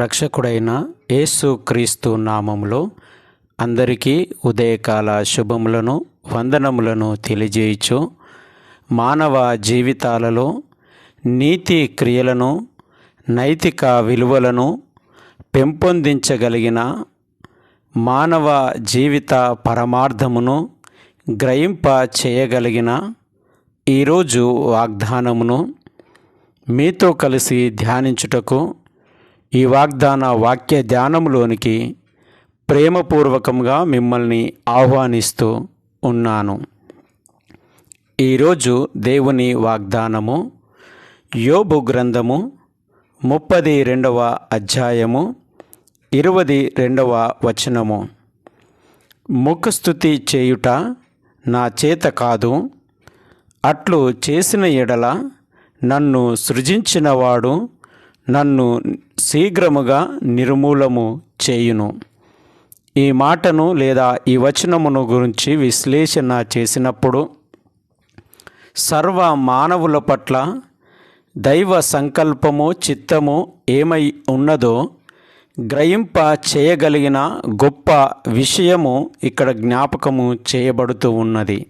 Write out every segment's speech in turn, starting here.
రక్షకుడైన యేసు క్రీస్తు నామములో అందరికీ ఉదయకాల శుభములను వందనములను తెలియజేయచ్చు మానవ జీవితాలలో నీతి క్రియలను నైతిక విలువలను పెంపొందించగలిగిన మానవ జీవిత పరమార్థమును గ్రహింప చేయగలిగిన ఈరోజు వాగ్దానమును మీతో కలిసి ధ్యానించుటకు ఈ వాగ్దాన వాక్య ధ్యానములోనికి ప్రేమపూర్వకంగా మిమ్మల్ని ఆహ్వానిస్తూ ఉన్నాను. ఈరోజు దేవుని వాగ్దానము యోబు గ్రంథము ముప్పది రెండవ అధ్యాయము ఇరవది రెండవ వచనము. ముఖస్థుతి చేయుట నా చేత కాదు అట్లు చేసిన ఎడల నన్ను సృజించినవాడు నన్ను శీఘ్రముగా నిర్మూలము చేయును. ఈ మాటను లేదా ఈ వచనమును గురించి విశ్లేషణ చేసినప్పుడు సర్వ మానవుల పట్ల దైవ సంకల్పము చిత్తము ఏమై ఉన్నదో గ్రహింప చేయగలిగిన గొప్ప విషయము ఇక్కడ జ్ఞాపకము చేయబడుతూ ఉన్నది.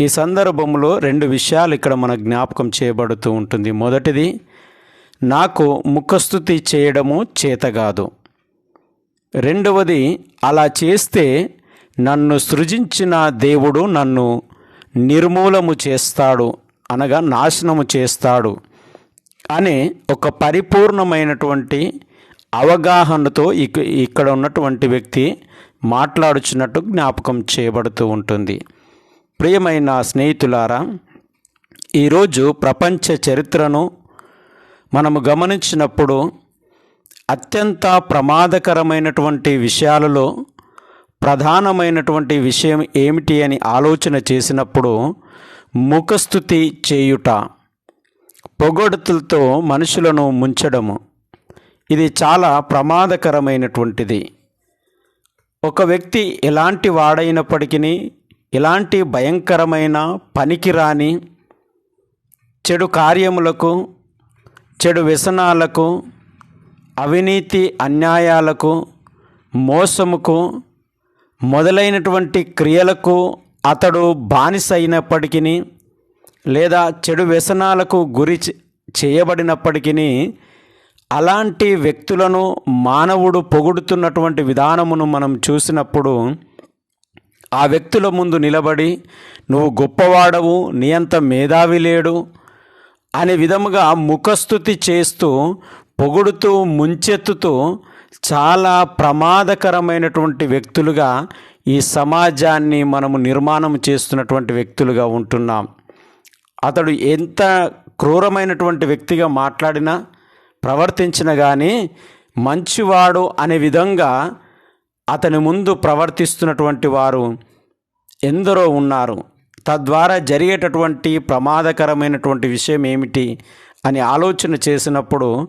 ఈ సందర్భంలో రెండు విషయాలు ఇక్కడ మన జ్ఞాపకం చేయబడుతూ ఉంటుంది. మొదటిది నాకు ముఖస్థుతి చేయడము చేతగాదు. రెండవది అలా చేస్తే నన్ను సృజించిన దేవుడు నన్ను నిర్మూలము చేస్తాడు అనగా నాశనము చేస్తాడు అనే ఒక పరిపూర్ణమైనటువంటి అవగాహనతో ఇక ఇక్కడ ఉన్నటువంటి వ్యక్తి మాట్లాడుచున్నట్టు జ్ఞాపకం చేయబడుతూ ఉంటుంది. ప్రియమైన స్నేహితులారా ఈరోజు ప్రపంచ చరిత్రను మనము గమనించినప్పుడు అత్యంత ప్రమాదకరమైనటువంటి విషయాలలో ప్రధానమైనటువంటి విషయం ఏమిటి అని ఆలోచన చేసినప్పుడు ముఖస్థుతి చేయుట పొగడుతులతో మనుషులను ముంచడము. ఇది చాలా ప్రమాదకరమైనటువంటిది. ఒక వ్యక్తి ఎలాంటి వాడైనప్పటికీ ఎలాంటి భయంకరమైన పనికిరాని చెడు కార్యములకు చెడు వ్యసనాలకు అవినీతి అన్యాయాలకు మోసముకు మొదలైనటువంటి క్రియలకు అతడు బానిస అయినప్పటికీ లేదా చెడు వ్యసనాలకు గురి చేయబడినప్పటికీ అలాంటి వ్యక్తులను మానవుడు పొగుడుతున్నటువంటి విధానమును మనం చూసినప్పుడు ఆ వ్యక్తుల ముందు నిలబడి నువ్వు గొప్పవాడవు నీ అంత మేధావి లేడు అనే విధముగా ముఖస్థుతి చేస్తూ పొగుడుతూ ముంచెత్తుతూ చాలా ప్రమాదకరమైనటువంటి వ్యక్తులుగా ఈ సమాజాన్ని మనము నిర్మాణం చేస్తున్నటువంటి వ్యక్తులుగా ఉంటున్నాం. అతడు ఎంత క్రూరమైనటువంటి వ్యక్తిగా మాట్లాడినా ప్రవర్తించిన కానీ మంచివాడు అనే విధంగా అతని ముందు ప్రవర్తిస్తున్నటువంటి వారు ఎందరో ఉన్నారు. తద్వారా జరిగేటటువంటి ప్రమాదకరమైనటువంటి విషయం ఏమిటి అని ఆలోచన చేసినప్పుడు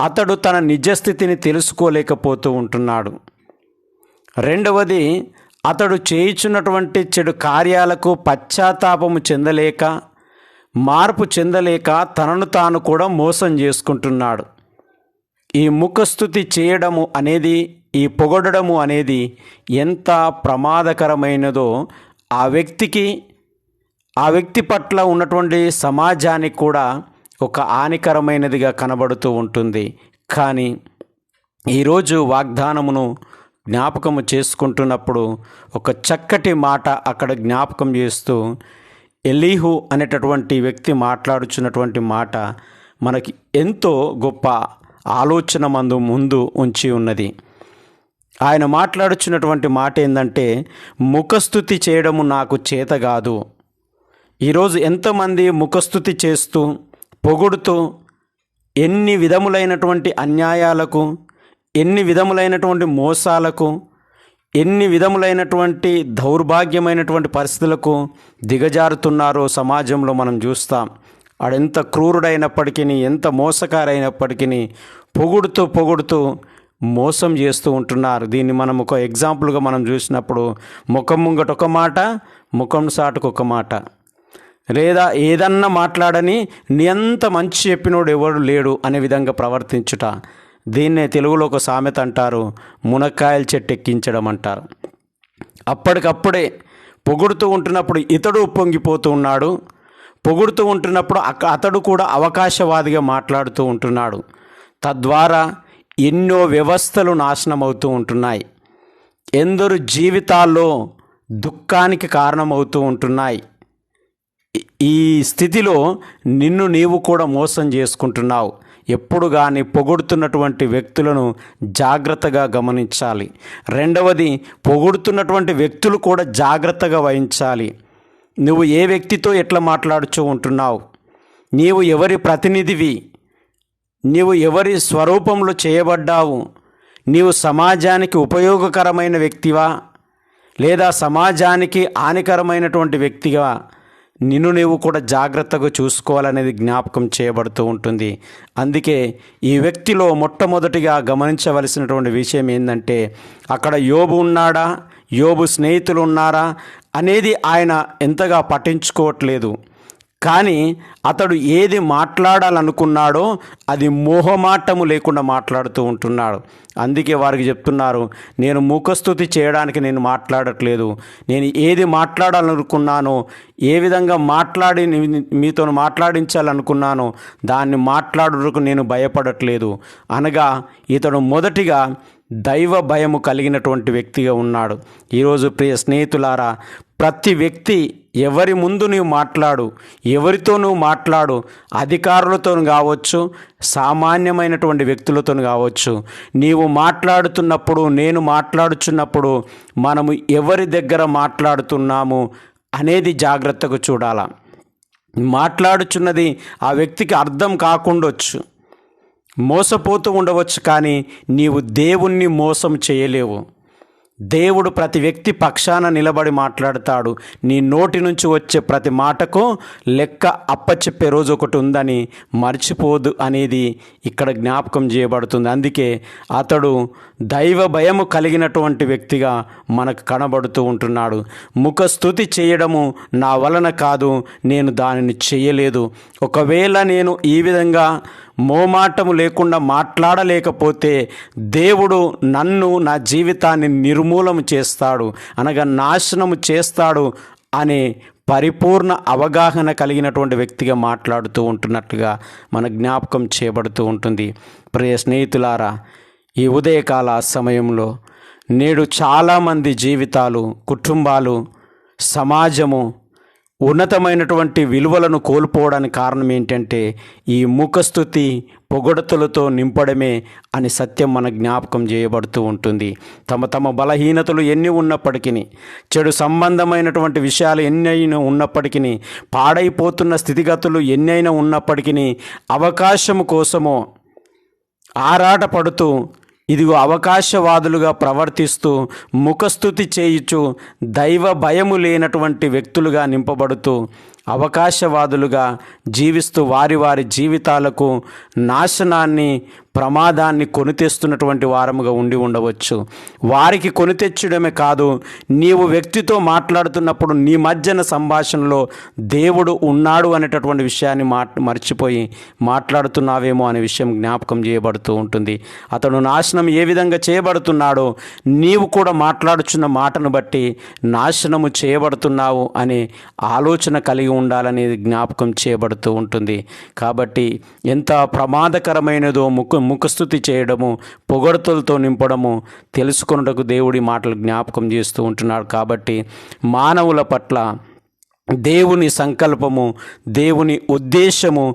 అతడు తన నిజస్థితిని తెలుసుకోలేకపోతూ ఉంటున్నాడు. రెండవది అతడు చేయించున్నటువంటి చెడు కార్యాలకు పశ్చాత్తాపము చెందలేక మార్పు చెందలేక తనను తాను కూడా మోసం చేసుకుంటున్నాడు. ఈ ముఖస్థుతి చేయడము అనేది ఈ పొగడము అనేది ఎంత ప్రమాదకరమైనదో ఆ వ్యక్తికి ఆ వ్యక్తి పట్ల ఉన్నటువంటి సమాజానికి కూడా ఒక హానికరమైనదిగా కనబడుతూ ఉంటుంది. కానీ ఈరోజు వాగ్దానమును జ్ఞాపకము చేసుకుంటున్నప్పుడు ఒక చక్కటి మాట అక్కడ జ్ఞాపకం చేస్తూ ఎలీహు అనేటటువంటి వ్యక్తి మాట్లాడుచున్నటువంటి మాట మనకి ఎంతో గొప్ప ఆలోచన మందు ముందు ఉంచి ఉన్నది. ఆయన మాట్లాడుచున్నటువంటి మాట ఏంటంటే ముఖస్థుతి చేయడము నాకు చేత కాదు. ఈరోజు ఎంతమంది ముఖస్థుతి చేస్తూ పొగుడుతూ ఎన్ని విధములైనటువంటి అన్యాయాలకు ఎన్ని విధములైనటువంటి మోసాలకు ఎన్ని విధములైనటువంటి దౌర్భాగ్యమైనటువంటి పరిస్థితులకు దిగజారుతున్నారో సమాజంలో మనం చూస్తాం. ఆడెంత క్రూరుడైనప్పటికీ ఎంత మోసకారైనప్పటికీ పొగుడుతూ పొగుడుతూ మోసం చేస్తూ ఉంటున్నారు. దీన్ని మనం ఒక ఎగ్జాంపుల్గా మనం చూసినప్పుడు ముఖం ముంగట ఒక మాట ముఖం సాటుకు ఒక మాట. లేదా ఏదన్నా మాట్లాడని నీ అంత మంచి చెప్పినోడు ఎవడు లేడు అనే విధంగా ప్రవర్తించుట. దీన్నే తెలుగులో ఒక సామెత అంటారు మునక్కాయల చెట్టు ఎక్కించడం అంటారు. అప్పటికప్పుడే పొగుడుతూ ఉంటున్నప్పుడు ఇతడు ఉప్పొంగిపోతూ ఉన్నాడు. పొగుడుతూ ఉంటున్నప్పుడు అక్క అతడు కూడా అవకాశవాదిగా మాట్లాడుతూ ఉంటున్నాడు. తద్వారా ఎన్నో వ్యవస్థలు నాశనం అవుతూ ఉంటున్నాయి. ఎందరు జీవితాల్లో దుఃఖానికి కారణమవుతూ ఉంటున్నాయి. ఈ- స్థితిలో నిన్ను నీవు కూడా మోసం చేసుకుంటున్నావు. ఎప్పుడు కానీ పొగుడుతున్నటువంటి వ్యక్తులను జాగ్రత్తగా గమనించాలి. రెండవది పొగుడుతున్నటువంటి వ్యక్తులు కూడా జాగ్రత్తగా వహించాలి. నువ్వు ఏ వ్యక్తితో ఎట్లా మాట్లాడుచూ ఉంటున్నావు? నీవు ఎవరి ప్రతినిధివి? నీవు ఎవరి స్వరూపంలో చేయబడ్డావు? నీవు సమాజానికి ఉపయోగకరమైన వ్యక్తివా? లేదా సమాజానికి హానికరమైనటువంటి వ్యక్తిగా నిన్ను నీవు కూడా జాగ్రత్తగా చూసుకోవాలనేది జ్ఞాపకం చేయబడుతూ ఉంటుంది. అందుకే ఈ వ్యక్తిలో మొట్టమొదటిగా గమనించవలసినటువంటి విషయం ఏంటంటే అక్కడ యోబు ఉన్నాడా? యోబు స్నేహితులు ఉన్నారా? అనేది ఆయన ఎంతగా పట్టించుకోవట్లేదు. కానీ అతడు ఏది మాట్లాడాలనుకున్నాడో అది మోహమాటము లేకుండా మాట్లాడుతూ ఉంటున్నాడు. అందుకే వారికి చెప్తున్నారు నేను ముఖస్థుతి చేయడానికి నేను మాట్లాడట్లేదు. నేను ఏది మాట్లాడాలనుకున్నానో ఏ విధంగా మాట్లాడి మీతో మాట్లాడించాలనుకున్నానో దాన్ని మాట్లాడుటకు నేను భయపడట్లేదు. అనగా ఇతడు మొదటిగా దైవ భయము కలిగినటువంటి వ్యక్తిగా ఉన్నాడు. ఈరోజు ప్రియ స్నేహితులారా ప్రతి వ్యక్తి ఎవరి ముందు నువ్వు మాట్లాడు ఎవరితో నువ్వు మాట్లాడు అధికారులతో కావచ్చు సామాన్యమైనటువంటి వ్యక్తులతో కావచ్చు నీవు మాట్లాడుతున్నప్పుడు నేను మాట్లాడుచున్నప్పుడు మనము ఎవరి దగ్గర మాట్లాడుతున్నాము అనేది జాగ్రత్తగా చూడాలా. మాట్లాడుచున్నది ఆ వ్యక్తికి అర్థం కాకుండొచ్చు. మోసపోతూ ఉండవచ్చు కానీ నీవు దేవుణ్ణి మోసం చేయలేవు. దేవుడు ప్రతి వ్యక్తి పక్షాన నిలబడి మాట్లాడతాడు. నీ నోటి నుంచి వచ్చే ప్రతి మాటకు లెక్క అప్పచెప్పే రోజు ఒకటి ఉందని మర్చిపోదు అనేది ఇక్కడ జ్ఞాపకం చేయబడుతుంది. అందుకే అతడు దైవ భయము కలిగినటువంటి వ్యక్తిగా మనకు కనబడుతూ ఉంటున్నాడు. ముఖ స్థుతి చేయడము నా వలన కాదు నేను దానిని చేయలేదు. ఒకవేళ నేను ఈ విధంగా మోమాటము లేకుండా మాట్లాడలేకపోతే దేవుడు నన్ను నా జీవితాన్ని నిర్మూలము చేస్తాడు అనగా నాశనము చేస్తాడు అనే పరిపూర్ణ అవగాహన కలిగినటువంటి వ్యక్తిగా మాట్లాడుతూ ఉంటున్నట్టుగా మన జ్ఞాపకం చేయబడుతూ ఉంటుంది. ప్రియ స్నేహితులారా ఈ ఉదయకాల సమయంలో నేడు చాలామంది జీవితాలు కుటుంబాలు సమాజము ఉన్నతమైనటువంటి విలువలను కోల్పోవడానికి కారణం ఏంటంటే ఈ ముఖస్థుతి పొగడతలతో నింపడమే అని సత్యం మన జ్ఞాపకం చేయబడుతూ ఉంటుంది. తమ తమ బలహీనతలు ఎన్ని ఉన్నప్పటికీ చెడు సంబంధమైనటువంటి విషయాలు ఎన్నైనా ఉన్నప్పటికీ పాడైపోతున్న స్థితిగతులు ఎన్నైనా ఉన్నప్పటికీ అవకాశం కోసమో ఆరాటపడుతూ ఇదిగో అవకాశవాదులుగా ప్రవర్తిస్తూ ముఖస్థుతి చేయుచు దైవ భయము లేనటువంటి వ్యక్తులుగా నింపబడుతూ అవకాశవాదులుగా జీవిస్తూ వారి వారి జీవితాలకు నాశనాన్ని ప్రమాదాన్ని కొనితెస్తున్నటువంటి వారముగా ఉండి ఉండవచ్చు. వారికి కొని తెచ్చడమే కాదు నీవు వ్యక్తితో మాట్లాడుతున్నప్పుడు నీ మధ్యన సంభాషణలో దేవుడు ఉన్నాడు అనేటటువంటి విషయాన్ని మా మర్చిపోయి మాట్లాడుతున్నావేమో అనే విషయం జ్ఞాపకం చేయబడుతూ ఉంటుంది. అతడు నాశనం ఏ విధంగా చేయబడుతున్నాడో నీవు కూడా మాట్లాడుచున్న మాటను బట్టి నాశనము చేయబడుతున్నావు అనే ఆలోచన కలిగి ఉండాలనేది జ్ఞాపకం చేయబడుతూ ఉంటుంది. కాబట్టి ఎంత ప్రమాదకరమైనదో ముఖ ముఖస్థుతి చేయడము పొగడతలతో నింపడము తెలుసుకొనుటకు దేవుడి మాటలు జ్ఞాపకం చేస్తూ ఉంటున్నాడు. కాబట్టి మానవుల పట్ల దేవుని సంకల్పము దేవుని ఉద్దేశము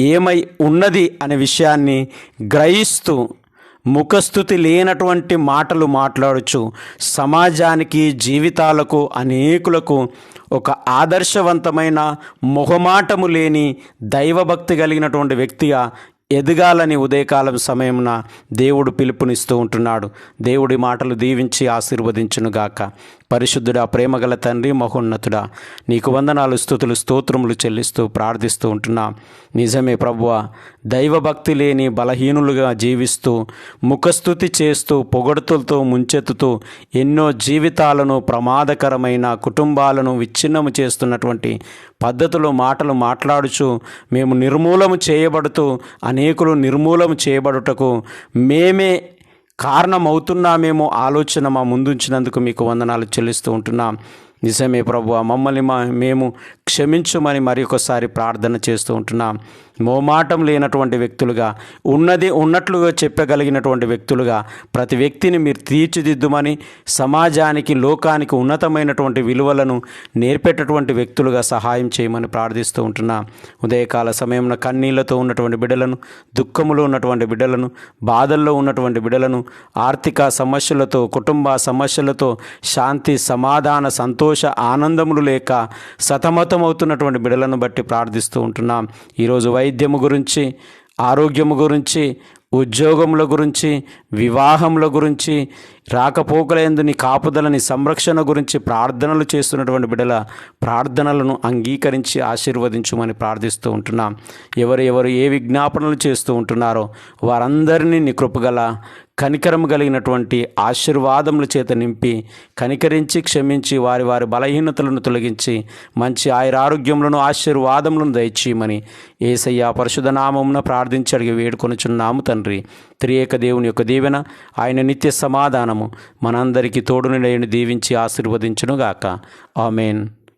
ఏమై ఉన్నది అనే విషయాన్ని గ్రహిస్తూ ముఖస్థుతి లేనటువంటి మాటలు మాట్లాడుచు సమాజానికి జీవితాలకు అనేకులకు ఒక ఆదర్శవంతమైన మొహమాటము లేని దైవభక్తి కలిగినటువంటి వ్యక్తిగా ఎదగాలని ఉదయకాలం సమయమున దేవుడు పిలుపునిస్తూ ఉంటున్నాడు. దేవుడి మాటలు దీవించి ఆశీర్వదించునుగాక. పరిశుద్ధుడా ప్రేమగల తండ్రి మహోన్నతుడా నీకు వందనాలు స్థుతులు స్తోత్రములు చెల్లిస్తూ ప్రార్థిస్తూ ఉంటున్నాం. నిజమే ప్రభువ దైవభక్తి లేని బలహీనులుగా జీవిస్తూ ముఖస్థుతి చేస్తూ పొగడుతులతో ముంచెత్తుతూ ఎన్నో జీవితాలను ప్రమాదకరమైన కుటుంబాలను విచ్ఛిన్నము చేస్తున్నటువంటి పద్ధతులు మాటలు మాట్లాడుచు మేము నిర్మూలము చేయబడుతూ అనేకులు నిర్మూలన చేయబడుటకు మేమే కారణమవుతున్నామేమో ఆలోచన మా ముందుంచినందుకు మీకు వందనాలు చెల్లిస్తూ ఉంటున్నాం. నిజమే ప్రభు మమ్మల్ని మా మేము క్షమించమని మరి ఒకసారి ప్రార్థన చేస్తూ ఉంటున్నాం. మోమాటం లేనటువంటి వ్యక్తులుగా ఉన్నది ఉన్నట్లుగా చెప్పగలిగినటువంటి వ్యక్తులుగా ప్రతి వ్యక్తిని మీరు తీర్చిదిద్దుమని సమాజానికి లోకానికి ఉన్నతమైనటువంటి విలువలను నేర్పేటటువంటి వ్యక్తులుగా సహాయం చేయమని ప్రార్థిస్తూ ఉంటున్నాం. ఉదయకాల సమయంలో కన్నీళ్ళతో ఉన్నటువంటి బిడ్డలను దుఃఖములో ఉన్నటువంటి బిడ్డలను బాధల్లో ఉన్నటువంటి బిడ్డలను ఆర్థిక సమస్యలతో కుటుంబ సమస్యలతో శాంతి సమాధాన సంతోష ఆనందములు లేక సతమత అవుతున్నటువంటి బిడలను బట్టి ప్రార్థిస్తూ ఉంటున్నాం. ఈరోజు వైద్యము గురించి ఆరోగ్యము గురించి ఉద్యోగముల గురించి వివాహముల గురించి రాకపోకలందుని కాపుదలని సంరక్షణ గురించి ప్రార్థనలు చేస్తున్నటువంటి బిడల ప్రార్థనలను అంగీకరించి ఆశీర్వదించమని ప్రార్థిస్తూ ఉంటున్నాం. ఎవరు ఎవరు ఏ విజ్ఞాపనలు చేస్తూ ఉంటున్నారో వారందరినీ నీ కృపగల కనికరం కలిగినటువంటి ఆశీర్వాదముల చేత నింపి కనికరించి క్షమించి వారి వారి బలహీనతలను తొలగించి మంచి ఆయురారోగ్యములను ఆశీర్వాదములను దయచేయమని ఏసయ్య పరిశుధ నామమున ప్రార్థించి అడిగి వేడుకొనుచున్నాము తండ్రి. త్రియేక దేవుని యొక్క దీవెన ఆయన నిత్య సమాధానము మనందరికీ తోడుని దీవించి ఆశీర్వదించునుగాక. ఆమెన్.